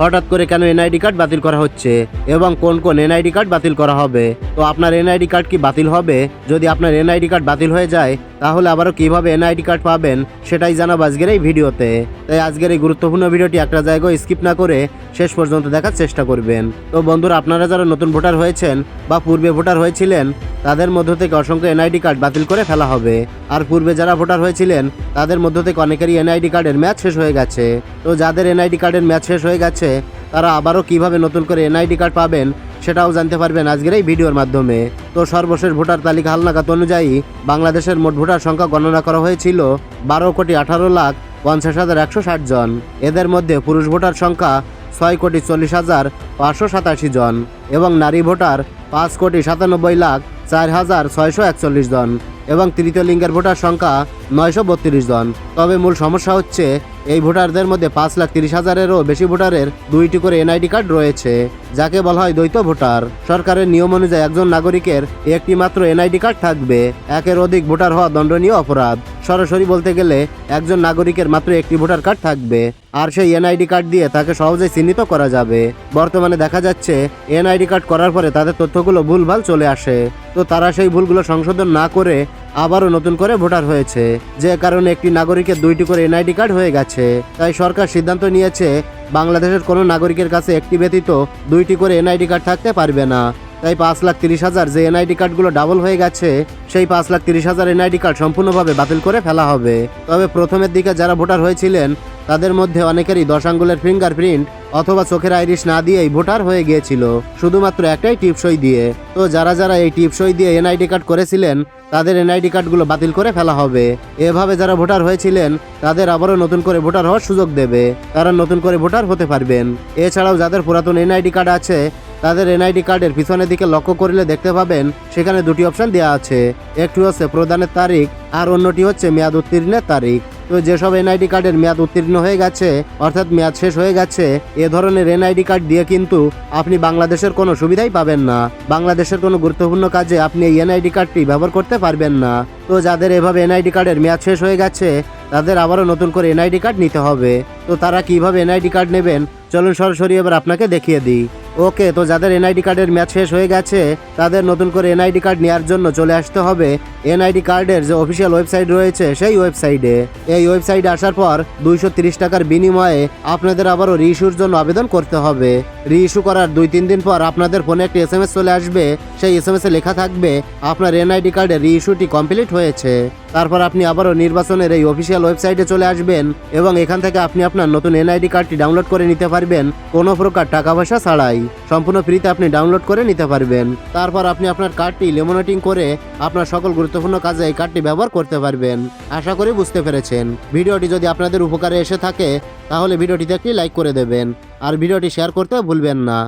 হঠাৎ করে কেন এনআইডি কার্ড বাতিল করা হচ্ছে? এবং কোন কোন এনআইডি কার্ড বাতিল করা হবে? তো আপনার এনআইডি কার্ড কি বাতিল হবে? যদি আপনার এনআইডি কার্ড বাতিল হয়ে যায় তাহলে আবারও কীভাবে এনআইডি কার্ড পাবেন সেটাই জানাব আজকের এই ভিডিওতে। তাই আজকের এই গুরুত্বপূর্ণ ভিডিওটি একটা জায়গায় স্কিপ না করে শেষ পর্যন্ত দেখার চেষ্টা করবেন। তো বন্ধুরা, আপনারা যারা নতুন ভোটার হয়েছেন বা পূর্বে ভোটার হয়েছিলেন, তাদের মধ্য থেকে অসংখ্য এনআইডি কার্ড বাতিল করে ফেলা হবে। আর পূর্বে যারা ভোটার হয়েছিলেন, তাদের মধ্য থেকে অনেকেরই এনআইডি কার্ডের ম্যাচ শেষ হয়ে গেছে। তো যাদের এনআইডি কার্ডের ম্যাচ শেষ হয়ে গেছে, তারা আবারও কীভাবে নতুন করে এনআইডি কার্ড পাবেন সেটাও জানতে পারবেন আজকের এই ভিডিওর মাধ্যমে। তো সর্বশেষ ভোটার তালিকা হালনাগাদ অনুযায়ী বাংলাদেশের মোট ভোটার সংখ্যা গণনা করা হয়েছিল বারো কোটি আঠারো লাখ পঞ্চাশ হাজার একশো ষাট জন। এদের মধ্যে পুরুষ ভোটার সংখ্যা ছয় কোটি চল্লিশ হাজার পাঁচশো সাতাশি জন এবং নারী ভোটার পাঁচ কোটি সাতানব্বই লাখ চার হাজার ছয়শো একচল্লিশ জন এবং তৃতীয় লিঙ্গের ভোটার সংখ্যা নয়শো বত্রিশ জন। তবে মূল সমস্যা হচ্ছে এই ভোটারদের মধ্যে পাঁচ লাখ তিরিশ হাজারেরও বেশি ভোটারের দুইটি করে এনআইডি কার্ড রয়েছে, যাকে বলা হয় দ্বৈত ভোটার। সরকারের নিয়ম অনুযায়ী একজন নাগরিকের একটি মাত্র এনআইডি কার্ড থাকবে, একের অধিক ভোটার হওয়া দণ্ডনীয় অপরাধ। সরাসরি বলতে গেলে, একজন নাগরিকের মাত্র একটি ভোটার কার্ড থাকবে, আর সেই এনআইডি কার্ড দিয়ে তাকে সহজেই চিহ্নিত করা যাবে। বর্তমানে দেখা যাচ্ছে, এনআইডি কার্ড করার পরে তাদের তথ্যগুলো ভুলভাল চলে আসে। তো তারা সেই ভুলগুলো সংশোধন না করে আবারও নতুন করে ভোটার হয়েছে। যে কারণে একটি নাগরিকের দুইটি করে এনআইডি কার্ড হয়ে গেছে। তাই সরকার সিদ্ধান্ত নিয়েছে, বাংলাদেশের কোনো নাগরিকের কাছে একটি ব্যতীত দুইটি করে এনআইডি কার্ড থাকতে পারবে না। তাই পাঁচ লাখ তিরিশ হাজার যে এনআইডি কার্ডগুলো ডাবল হয়ে গেছে, সেই পাঁচ লাখ তিরিশ হাজার এনআইডি কার্ড সম্পূর্ণভাবে বাতিল করে ফেলা হবে। তবে প্রথমের দিকে যারা ভোটার হয়েছিলেন, তাদের মধ্যে অনেকেরই দশ আঙ্গুলের ফিঙ্গারপ্রিন্ট অথবা চোখের আইরিশ না দিয়েই ভোটার হয়ে গিয়েছিল, শুধুমাত্র একটাই টিপসই দিয়ে। তো যারা যারা এই টিপসই দিয়ে এনআইডি কার্ড করেছিলেন, তাদের এনআইডি কার্ডগুলো বাতিল করে ফেলা হবে। এভাবে যারা ভোটার হয়েছিলেন, তাদের আবারও নতুন করে ভোটার হওয়ার সুযোগ দেবে। তারা নতুন করে ভোটার হতে পারবেন। এছাড়াও যাদের পুরাতন এনআইডি কার্ড আছে তাদের এনআইডি কার্ডের পিছনের দিকে লক্ষ্য করলে দেখতে পাবেন, সেখানে দুটি অপশন দেওয়া আছে। একটি হচ্ছে প্রদানের তারিখ, আর অন্যটি হচ্ছে মেয়াদ উত্তীর্ণের তারিখ। তো যেসব এনআইডি কার্ডের মেয়াদ উত্তীর্ণ হয়ে গেছে, অর্থাৎ মেয়াদ শেষ হয়ে গেছে, এ ধরনের এনআইডি কার্ড দিয়ে কিন্তু আপনি বাংলাদেশের কোনো সুবিধাই পাবেন না। বাংলাদেশের কোনো গুরুত্বপূর্ণ কাজে আপনি এই এনআইডি কার্ডটি ব্যবহার করতে পারবেন না। তো যাদের এভাবে এনআইডি কার্ডের মেয়াদ শেষ হয়ে গেছে, তাদের আবারও নতুন করে এনআইডি কার্ড নিতে হবে। তো তারা কীভাবে এনআইডি কার্ড নেবেন? চলুন সরাসরি এবার আপনাকে দেখিয়ে দিই। ওকে, তো যাদের এনআইডি কার্ডের ম্যাচ শেষ হয়ে গেছে, তাদের নতুন করে এনআইডি কার্ড নেওয়ার জন্য চলে আসতে হবে। এনআইডি কার্ডের যে অফিসিয়াল ওয়েবসাইট রয়েছে, সেই ওয়েবসাইটে এই ওয়েবসাইটে আসার পর দুইশো টাকার বিনিময়ে আপনাদের আবারও রিইস্যুর জন্য আবেদন করতে হবে। রিইস্যু করার দুই তিন দিন পর আপনাদের ফোনে একটি এস চলে আসবে। সেই এস এ লেখা থাকবে, আপনার এনআইডি কার্ডের রিইস্যুটি কমপ্লিট হয়েছে। তারপর আপনি আবারও নির্বাচনের এই অফিসিয়াল ওয়েবসাইটে চলে আসবেন এবং এখান থেকে আপনি আপনার নতুন এনআইডি কার্ডটি ডাউনলোড করে নিতে পারবেন, কোনো প্রকার টাকা পয়সা ছাড়াই। সম্পূর্ণ ফ্রিতে আপনি ডাউনলোড করে নিতে পারবেন। তারপর আপনি আপনার কার্ডটি লেমোনেটিং করে আপনার সকল গুরুত্বপূর্ণ কাজে এই কার্ডটি ব্যবহার করতে পারবেন। আশা করি বুঝতে পেরেছেন। ভিডিওটি যদি আপনাদের উপকারে এসে থাকে, তাহলে ভিডিওটিতে একটি লাইক করে দেবেন। আর ভিডিওটি শেয়ার করতে ভুলবেন না।